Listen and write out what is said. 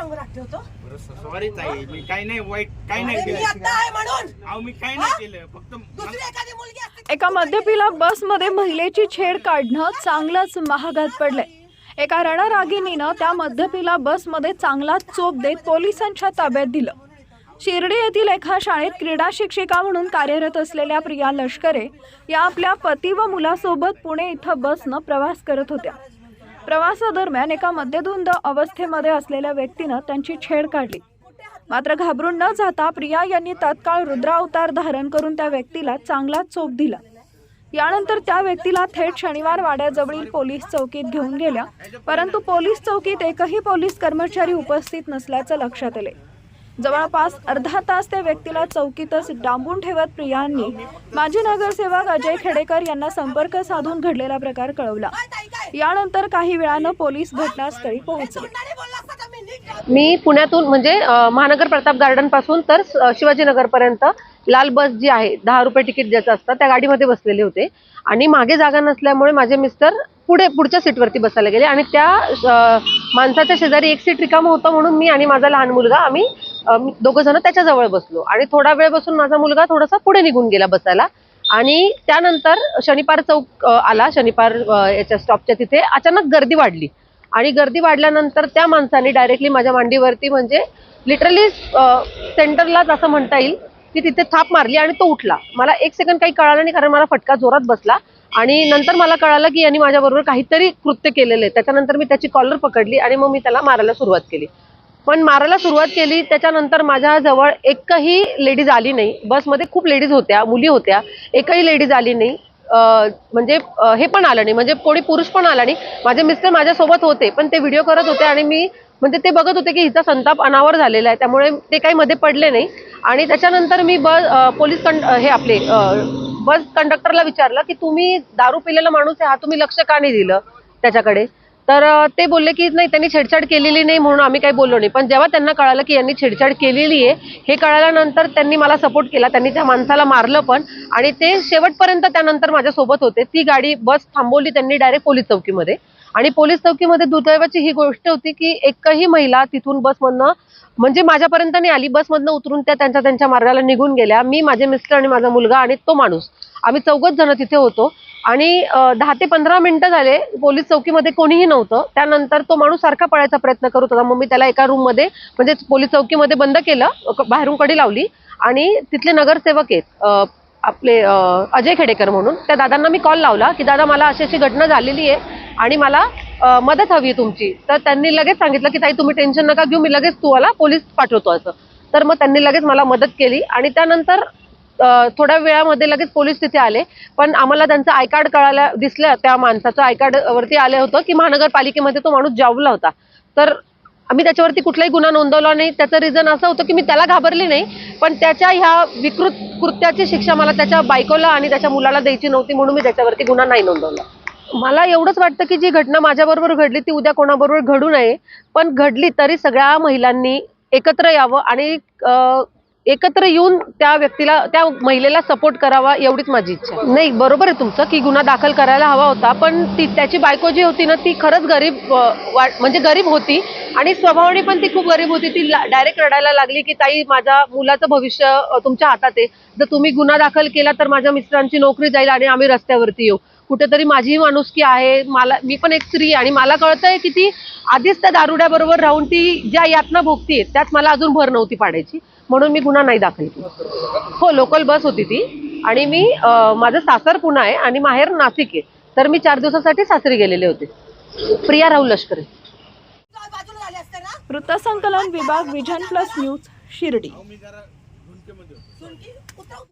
हात. ठेवतो सॉरी ताई मी काही नाही वाईट काही नाही अरे मी केलं. आता आहे म्हणून. अहो मी काही नाही केलं फक्त दुसरी एखादी मुलगी असते एका मद्यपीला बसमध्ये महिलेची छेड काढणं चांगलंच महागात पडलंय. एका रणरागिणीनं त्या मद्यपीला बसमध्ये चांगला चोप देत पोलिसांच्या ताब्यात दिलं. शिर्डी येथील एका शाळेत क्रीडा शिक्षिका म्हणून कार्यरत असलेल्या प्रिया लष्करे या आपल्या पती व मुलासोबत पुणे इथं बसनं प्रवास करत होत्या. प्रवासादरम्यान एका मद्यधुंद अवस्थेमध्ये असलेल्या व्यक्तीनं त्यांची छेड काढली. मात्र घाबरून न जाता प्रिया यांनी तत्काळ रुद्रावतार धारण करून त्या व्यक्तीला चांगला चोप दिला. यानंतर त्या व्यक्तीला थेट शनिवार वाड्याजवळील पोलीस चौकीत घेऊन गेल्या. परंतु पोलीस चौकीत एकही पोलीस कर्मचारी उपस्थित नसल्याचं लक्षात आले. जवळपास अर्धा तास त्या व्यक्तीला चौकीतच डांबून ठेवत प्रियांनी माजी नगरसेवक अजय खेडेकर यांना संपर्क साधून घडलेला प्रकार कळवला. यानंतर काही वेळानं पोलीस घटनास्थळी पोहोचले. मी पुण्यातून म्हणजे महानगर प्रताप गार्डनपासून तर शिवाजीनगर पर्यंत लाल बस जी आहे दहा रुपये तिकीट ज्याचं असतं त्या गाडीमध्ये बसलेले होते. आणि मागे जागा नसल्यामुळे माझे मिस्टर पुढे पुढच्या सीटवरती बसायला गेले आणि त्या माणसाच्या शेजारी एक सीट रिकामं होतं म्हणून मी आणि माझा लहान मुलगा आम्ही दोघं जण त्याच्याजवळ बसलो. आणि थोडा वेळ बसून माझा मुलगा थोडासा पुढे निघून गेला बसायला. आणि त्यानंतर शनिपार चौक आला. शनिपार याच्या स्टॉपच्या तिथे अचानक गर्दी वाढली. आणि गर्दी वाढल्यानंतर त्या माणसाने डायरेक्टली माझ्या मांडीवरती म्हणजे लिटरली सेंटरलाच असं म्हणता येईल की तिथे थाप मारली आणि तो उठला. मला एक सेकंड काही कळालं नाही कारण मला फटका जोरात बसला. आणि नंतर मला कळालं की यांनी माझ्याबरोबर काहीतरी कृत्य केलेलं आहे. त्याच्यानंतर मी त्याची कॉलर पकडली आणि मग मी त्याला मारायला सुरुवात केली. पण मारायला सुरुवात केली त्याच्यानंतर माझ्याजवळ एकही लेडीज आली नाही. बसमध्ये खूप लेडीज होत्या मुली होत्या एकही लेडीज आली नाही. म्हणजे हे पण आलं नाही. म्हणजे कोणी पुरुष पण आला नाही. माझे मिस्टर माझ्यासोबत होते पण ते व्हिडिओ करत होते आणि मी म्हणजे ते बघत होते की हिचा संताप अनावर झालेला आहे. त्यामुळे ते काही मध्ये पडले नाही. आणि त्याच्यानंतर मी बस पोलीस कंड हे आपले बस कंडक्टरला विचारलं की तुम्ही दारू पिलेला माणूस आहे हा तुम्ही लक्ष का नाही दिलं? त्याच्याकडे. तर ते बोलले की नाही त्यांनी छेडछाड केलेली नाही म्हणून आम्ही काही बोललो नाही. पण जेव्हा त्यांना कळालं की यांनी छेडछाड केलेली आहे हे कळाल्यानंतर त्यांनी मला सपोर्ट केला. त्यांनी त्या माणसाला मारलं पण आणि ते शेवटपर्यंत त्यानंतर माझ्यासोबत होते. ती गाडी बस थांबवली त्यांनी डायरेक्ट पोलीस चौकीमध्ये. आणि पोलीस चौकीमध्ये दुर्दैवाची ही गोष्ट होती की एकही महिला तिथून बसमधनं म्हणजे माझ्यापर्यंत नाही आली. बसमधनं उतरून त्या त्यांच्या त्यांच्या मार्गाला निघून गेल्या. मी माझे मिस्टर आणि माझा मुलगा आणि तो माणूस. आम्ही चौघच जण तिथे होतो. आणि दहा ते पंधरा मिनिटं झाले पोलीस चौकीमध्ये कोणीही नव्हतं. त्यानंतर तो माणूस सारखा पळायचा प्रयत्न करत होता. मग मी त्याला एका रूममध्ये म्हणजे पोलीस चौकीमध्ये बंद केलं बाहेरून कडी लावली आणि तिथले नगरसेवक आहेत आपले अजय खेडेकर म्हणून त्या दादांना मी कॉल लावला की दादा मला अशी अशी घटना झालेली आहे आणि मला मदत हवी तुमची. तर त्यांनी लगेच सांगितलं की ताई तुम्ही टेन्शन नका घेऊ मी लगेच तुम्हाला पोलीस पाठवतो असं. तर मग त्यांनी लगेच मला मदत केली आणि त्यानंतर थोड्या वेळामध्ये लगेच पोलीस तिथे आले. पण आम्हाला त्यांचं आय कार्ड कळायला दिसलं त्या माणसाचं. आय कार्ड वरती आलं होतं की महानगरपालिकेमध्ये तो माणूस जावला होता. तर आम्ही त्याच्यावरती कुठलाही गुन्हा नोंदवला नाही. त्याचं रिझन असं होतं की मी त्याला घाबरली नाही. पण त्याच्या ह्या विकृत कृत्याची शिक्षा मला त्याच्या बायकोला आणि त्याच्या मुलाला द्यायची नव्हती म्हणून मी त्याच्यावरती गुन्हा नाही नोंदवला. मला एवढंच वाटतं की जी घटना माझ्याबरोबर घडली ती उद्या कोणाबरोबर घडू नये. पण घडली तरी सगळ्या महिलांनी एकत्र यावं आणि एकत्र येऊन त्या व्यक्तीला त्या महिलेला सपोर्ट करावा एवढीच माझी इच्छा नाही बरोबर आहे तुमचं की गुन्हा दाखल करायला हवा होता पण ती त्याची बायको जी होती ना ती खरंच गरीब म्हणजे गरीब होती आणि स्वभावाने पण ती खूप गरीब होती. ती डायरेक्ट रडायला लागली की ताई माझ्या मुलाचं भविष्य तुमच्या हातात आहे. जर तुम्ही गुन्हा दाखल केला तर माझ्या मिस्टरांची नोकरी जाईल आणि आम्ही रस्त्यावरती येऊ. कुठेतरी माझीही माणुसकी आहे मला मी पण एक स्त्री आहे आणि मला कळतंय की ती आधीच त्या दारुड्याबरोबर राहून ती ज्या यातना भोगतीये त्यात मला अजून भर नव्हती पाडायची. म्हणून मी गुन्हा नाही दाखल केला. हो लोकल बस होती ती. आणि मी माझं सासर पुन्हा आहे आणि माहेर नाशिक आहे. तर मी चार दिवसासाठी सासरी गेलेले होते. प्रिया राहुल लष्करे. वृत्तसंकलन विभाग विजन प्लस न्यूज शिर्डी.